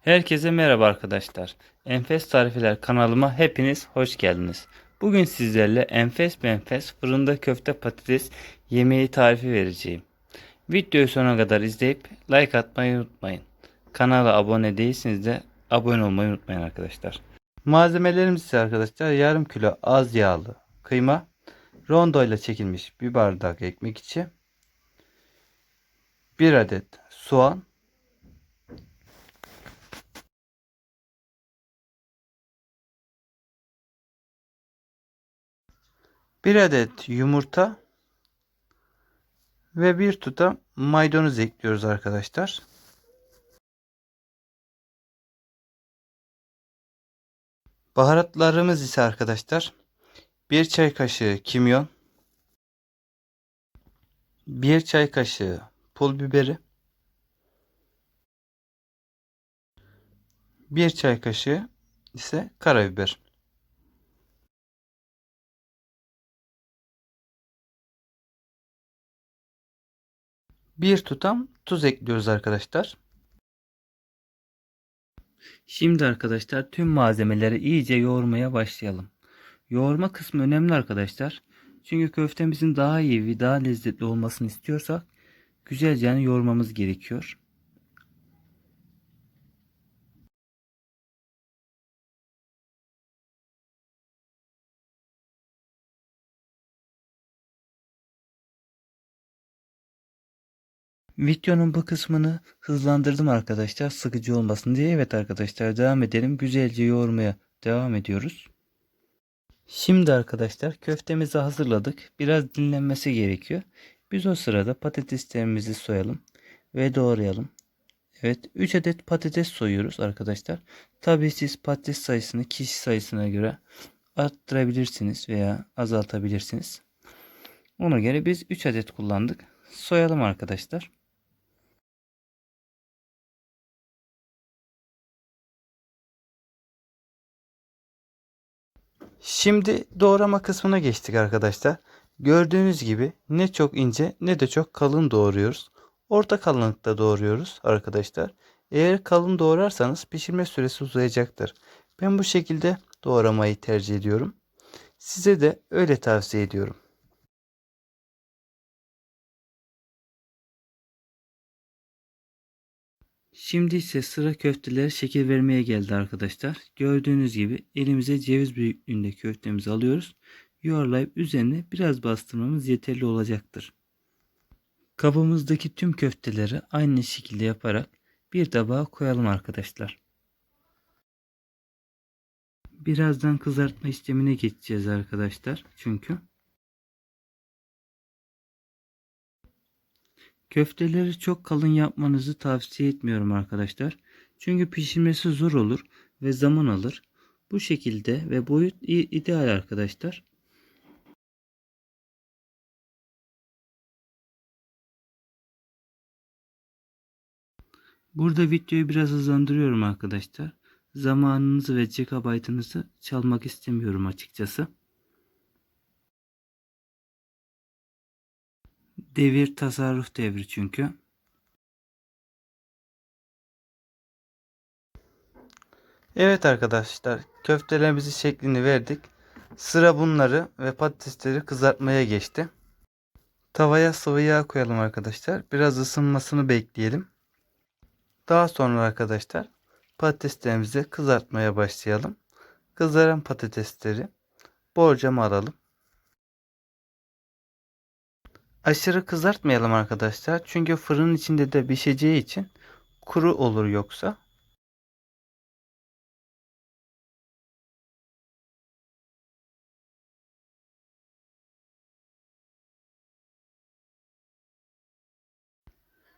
Herkese merhaba arkadaşlar. Enfes Tarifeler kanalıma hepiniz hoş geldiniz. Bugün sizlerle enfes benfes fırında köfte patates yemeği tarifi vereceğim. Videoyu sona kadar izleyip like atmayı unutmayın. Kanala abone değilseniz de abone olmayı unutmayın arkadaşlar. Malzemelerimiz ise arkadaşlar yarım kilo az yağlı kıyma, rondo ile çekilmiş bir bardak ekmek içi, bir adet soğan, Bir adet yumurta ve bir tutam maydanoz ekliyoruz arkadaşlar. Baharatlarımız ise arkadaşlar bir çay kaşığı kimyon, bir çay kaşığı pul biberi, bir çay kaşığı ise karabiber. Bir tutam tuz ekliyoruz arkadaşlar. Şimdi arkadaşlar tüm malzemeleri iyice yoğurmaya başlayalım. Yoğurma kısmı önemli arkadaşlar. Çünkü köftemizin daha iyi ve daha lezzetli olmasını istiyorsak güzelce yani yoğurmamız gerekiyor. Videonun bu kısmını hızlandırdım arkadaşlar sıkıcı olmasın diye. Evet arkadaşlar devam edelim. Güzelce yoğurmaya devam ediyoruz. Şimdi arkadaşlar köftemizi hazırladık. Biraz dinlenmesi gerekiyor. Biz o sırada patateslerimizi soyalım ve doğrayalım. Evet 3 adet patates soyuyoruz arkadaşlar. Tabii siz patates sayısını kişi sayısına göre arttırabilirsiniz veya azaltabilirsiniz. Ona göre biz 3 adet kullandık. Soyalım arkadaşlar. Şimdi doğrama kısmına geçtik arkadaşlar. Gördüğünüz gibi ne çok ince ne de çok kalın doğruyoruz. Orta kalınlıkta doğruyoruz arkadaşlar. Eğer kalın doğrarsanız pişirme süresi uzayacaktır. Ben bu şekilde doğramayı tercih ediyorum. Size de öyle tavsiye ediyorum. Şimdi ise sıra köftelere şekil vermeye geldi arkadaşlar. Gördüğünüz gibi elimize ceviz büyüklüğünde köftemizi alıyoruz. Yuvarlayıp üzerine biraz bastırmamız yeterli olacaktır. Kabımızdaki tüm köfteleri aynı şekilde yaparak bir tabağa koyalım arkadaşlar. Birazdan kızartma işlemine geçeceğiz arkadaşlar. Çünkü Köfteleri çok kalın yapmanızı tavsiye etmiyorum arkadaşlar. Çünkü pişirmesi zor olur ve zaman alır. Bu şekilde ve boyut ideal arkadaşlar. Burada videoyu biraz hızlandırıyorum arkadaşlar. Zamanınızı ve gigabaytınızı çalmak istemiyorum açıkçası. Devir tasarruf devri çünkü. Evet arkadaşlar köftelerimizi şeklini verdik. Sıra bunları ve patatesleri kızartmaya geçti. Tavaya sıvı yağ koyalım arkadaşlar. Biraz ısınmasını bekleyelim. Daha sonra arkadaşlar patateslerimizi kızartmaya başlayalım. Kızaran patatesleri borcama alalım. Aşırı kızartmayalım arkadaşlar. Çünkü fırının içinde de pişeceği için kuru olur yoksa.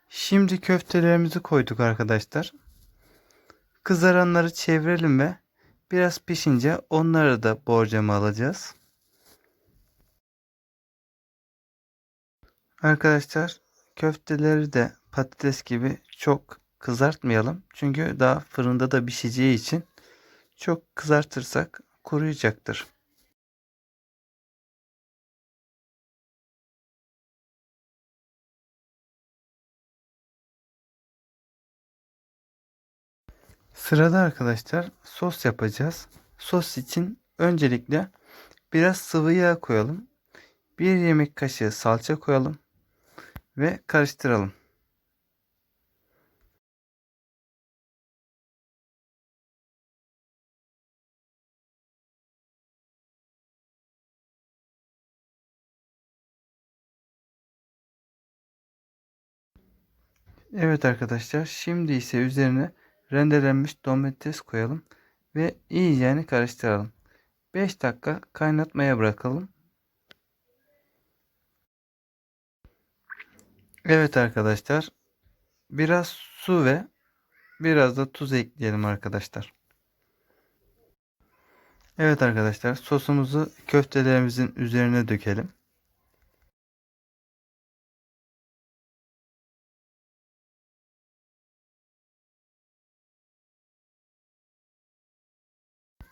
Şimdi köftelerimizi koyduk arkadaşlar. Kızaranları çevirelim ve biraz pişince onları da borcama alacağız. Arkadaşlar köfteleri de patates gibi çok kızartmayalım. Çünkü daha fırında da pişeceği için çok kızartırsak kuruyacaktır. Sırada arkadaşlar sos yapacağız. Sos için öncelikle biraz sıvı yağ koyalım. Bir yemek kaşığı salça koyalım ve karıştıralım. Evet arkadaşlar şimdi ise üzerine rendelenmiş domates koyalım ve iyice karıştıralım. 5 dakika kaynatmaya bırakalım. Evet arkadaşlar biraz su ve biraz da tuz ekleyelim arkadaşlar. Evet arkadaşlar sosumuzu köftelerimizin üzerine dökelim.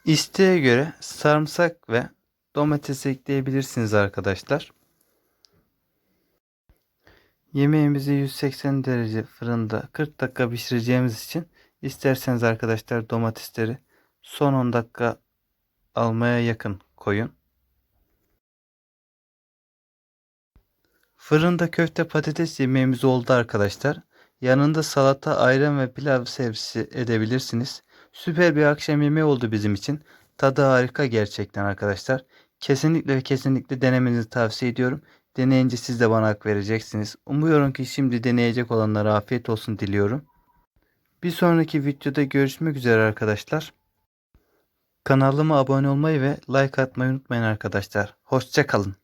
İsteğe göre sarımsak ve domates ekleyebilirsiniz arkadaşlar. Yemeğimizi 180 derece fırında 40 dakika pişireceğimiz için isterseniz arkadaşlar domatesleri son 10 dakika almaya yakın koyun. Fırında köfte patates yemeğimiz oldu arkadaşlar. Yanında salata, ayran ve pilav servisi edebilirsiniz. Süper bir akşam yemeği oldu bizim için. Tadı harika gerçekten arkadaşlar. Kesinlikle ve kesinlikle denemenizi tavsiye ediyorum. Deneyince siz de bana hak vereceksiniz. Umuyorum ki şimdi deneyecek olanlara afiyet olsun diliyorum. Bir sonraki videoda görüşmek üzere arkadaşlar. Kanalıma abone olmayı ve like atmayı unutmayın arkadaşlar. Hoşçakalın.